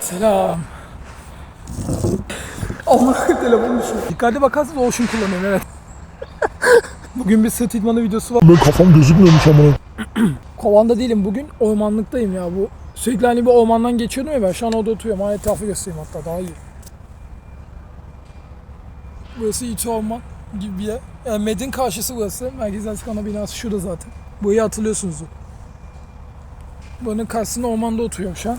Selam. Allah telefonu düşüyor. Dikkatli bakarsanız Ocean kullanıyorum evet. Bugün bir sırt idmanı videosu var. Ben kafam gözükmüyormuş amına. Kovanda değilim bugün ormanlıktayım ya bu. Sürekli hani bir ormandan geçiyordum ya ben şu an orada oturuyorum. Ha etrafı göstereyim hatta daha iyi. Burası iç orman gibi bir yer. Yani Med'in karşısı burası. Merkez Askan'a binası şurada zaten. Burayı hatırlıyorsunuzdur. Buranın karşısında ormanda oturuyorum şu an.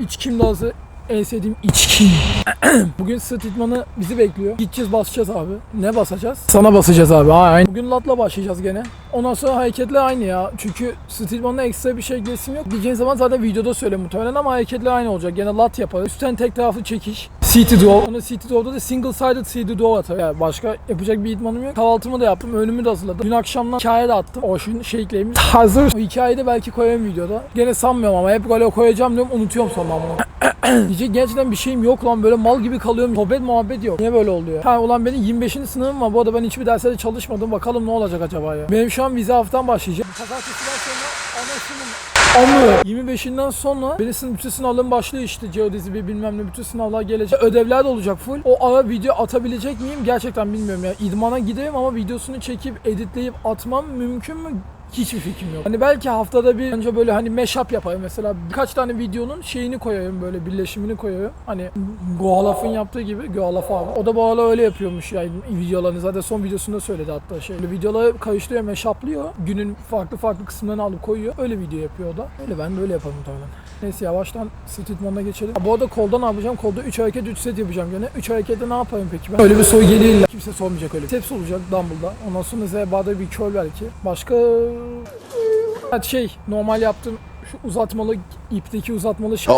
İçkim lazım. En sevdiğim içki. Bugün sırt idmanı bizi bekliyor. Gideceğiz basacağız abi. Ne basacağız? Sana basacağız abi. Ha, aynı. Bugün latla başlayacağız gene. Ondan sonra hareketler aynı ya. Çünkü sırt idmanına ekstra bir şey eklesim yok. Diyeceğin zaman zaten videoda söyle muhtemelen ama hareketler aynı olacak. Gene lat yaparız. Üstten tek taraflı çekiş. Sonra seated row'da da single sided row atar. Yani başka yapacak bir idmanım yok. Kahvaltımı da yaptım. Önümü de hazırladım. Dün akşamdan hikaye de attım. O şun shake'lerimiz hazır. O hikayeyi de belki koyarım videoda. Gene sanmıyorum ama hep böyle koyacağım diyorum. Unutuyorum sonra bunu. Diyecek gerçekten bir şeyim yok lan böyle mal gibi kalıyorum. Sohbet muhabbet yok. Niye böyle oluyor? Ha ulan benim 25. sınavım var. Bu arada ben hiçbir derste de çalışmadım. Bakalım ne olacak acaba ya. Benim şu an vize haftam başlayacak. Pazartesiden sonra anasının Anlıyorum. 25'inden sonra sınıf bütün sınavlarım başlıyor işte. Geodezi bir bilmem ne bütün sınavlar gelecek. Ödevler de olacak full. O ara video atabilecek miyim gerçekten bilmiyorum ya. İdmana giderim ama videosunu çekip editleyip atmam mümkün mü? Hiçbir fikrim yok. Hani belki haftada bir önce böyle hani mashup yaparım mesela birkaç tane videonun şeyini koyarım böyle birleşimini koyarım. Hani Goalaf'ın yaptığı gibi Goalaf abi. O da bu arada öyle yapıyormuş yani videolarını zaten son videosunda söyledi hatta şey. Böyle videoları karıştırıyor, mashuplıyor. Günün farklı farklı kısımlarını alıp koyuyor. Öyle video yapıyor o da. Öyle ben de öyle yaparım muhtemelen. Neyse yavaştan street idmanına geçelim. Bu arada kolda ne yapacağım? Kolda 3 hareket 3 set yapacağım gene. 3 harekette ne yapayım peki ben? Öyle bir soru geliyor illa. Kimse sormayacak öyle. Steps olacak dumbbell'da. Ondan sonra zebada bir curl belki. Başka Ha, şey normal yaptığım şu uzatmalı ipteki uzatmalı şey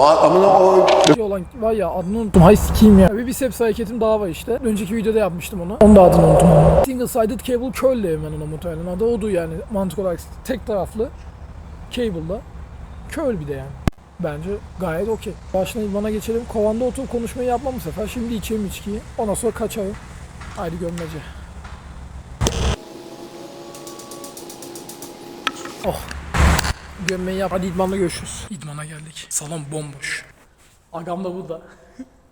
olan var ya adını unuttum. Hay sikiyim ya. Bir biceps hareketim daha var işte. Önceki videoda yapmıştım onu. Onu da adını unuttum. Single sided cable curl diye ben ona muhtemelen. Adı odu yani mantık olarak tek taraflı cable'da. Curl bir de yani. Bence gayet okey. Başına idmana geçelim. Kovanda oturup konuşmayı yapmam bu sefer. Şimdi içeyim içkiyi. Ondan sonra kaçayım. Haydi gömmece. Oh. Gömmeyi yap. Hadi idmanda görüşürüz. İdmana geldik. Salon bomboş. Agam da burada.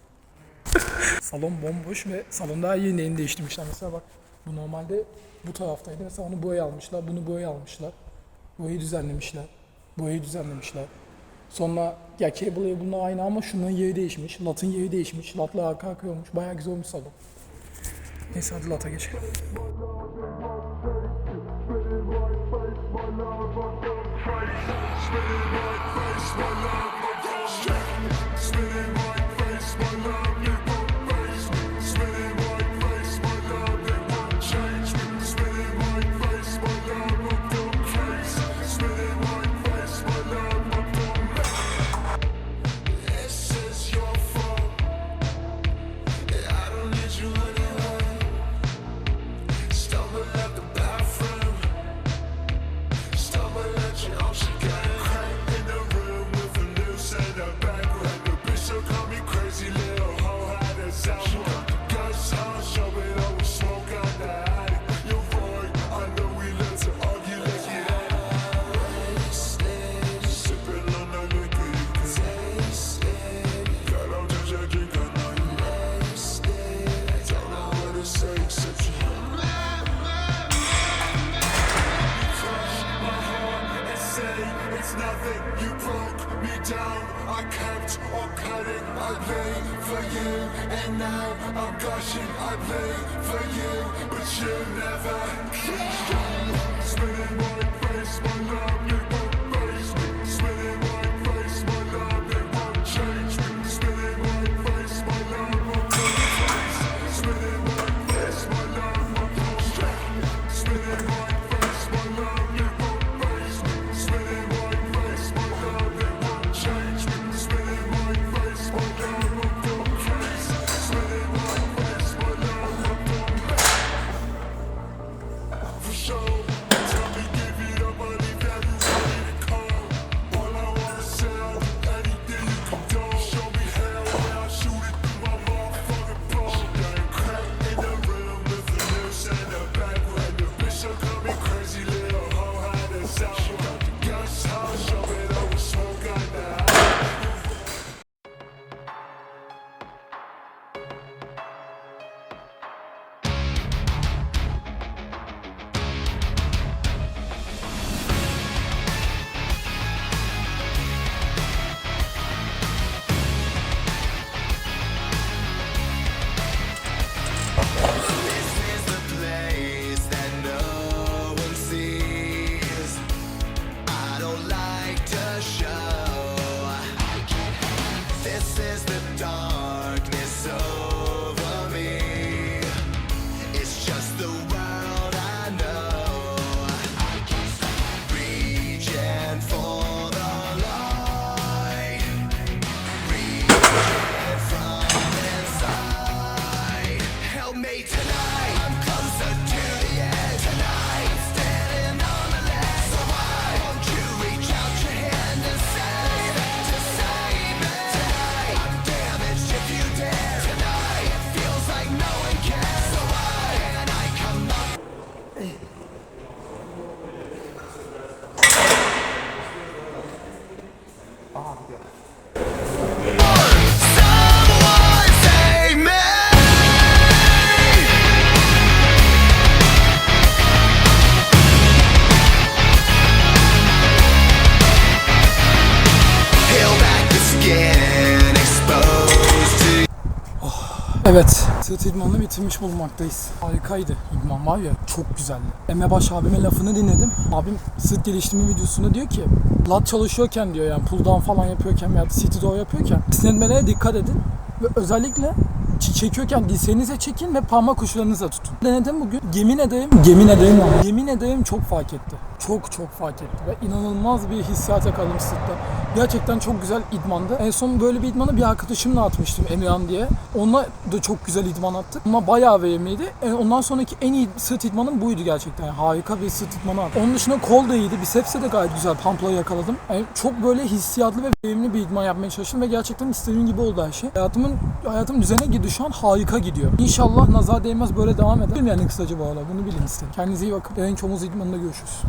Salon bomboş ve salonda her yerin yerini değiştirmişler. Mesela bak bu normalde bu taraftaydı. Mesela onu boya almışlar. Bunu boya almışlar. Boyayı düzenlemişler. Boyayı düzenlemişler. Sonra ya cable bununla aynı ama şunların yeri değişmiş. Latın yeri değişmiş. Latla arka arkaya olmuş. Bayağı güzel olmuş salon. Neyse hadi lata geçelim. It's nothing, you broke me down. I kept on cutting, I paid for you, and now I'm gushing. I paid for you, but you never. Spinning my show. Evet. Sırt idmanını bitirmiş bulunmaktayız. Harikaydı idman var ya çok güzeldi. Emre Baş abimin lafını dinledim. Abim sırt geliştirme videosunda diyor ki lat çalışıyorken diyor yani pull down falan yapıyorken veya sit row yapıyorken esnetmelere dikkat edin. Ve özellikle çekiyorken dirseğinize çekin ve parmak uçlarınıza tutun. Denedim bugün. Yemin ederim, yemin ederim ama yemin ederim çok fark etti. Çok çok fark etti ve inanılmaz bir hissiyat yakaladım sırtta. Gerçekten çok güzel idmandı. En son böyle bir idmanı bir arkadaşımla atmıştım Emirhan diye. Onunla da çok güzel idman attık. Ama bayağı verimliydi. E, Ondan sonraki en iyi sırt idmanım buydu gerçekten. Yani harika bir sırt idmanı attım. Onun dışında kol da iyiydi. Biceps'e de gayet güzel pump'la yakaladım. Yani çok böyle hissiyatlı ve verimli bir idman yapmaya çalıştım ve gerçekten istediğim gibi oldu her şey. Hayatımın hayatım düzene gidiyor şu an harika gidiyor. İnşallah nazar değmez böyle devam eder. Yani kısaca bu arada bunu bilin istedim. Kendinize iyi bakın. En omuz idmanında görüşürüz.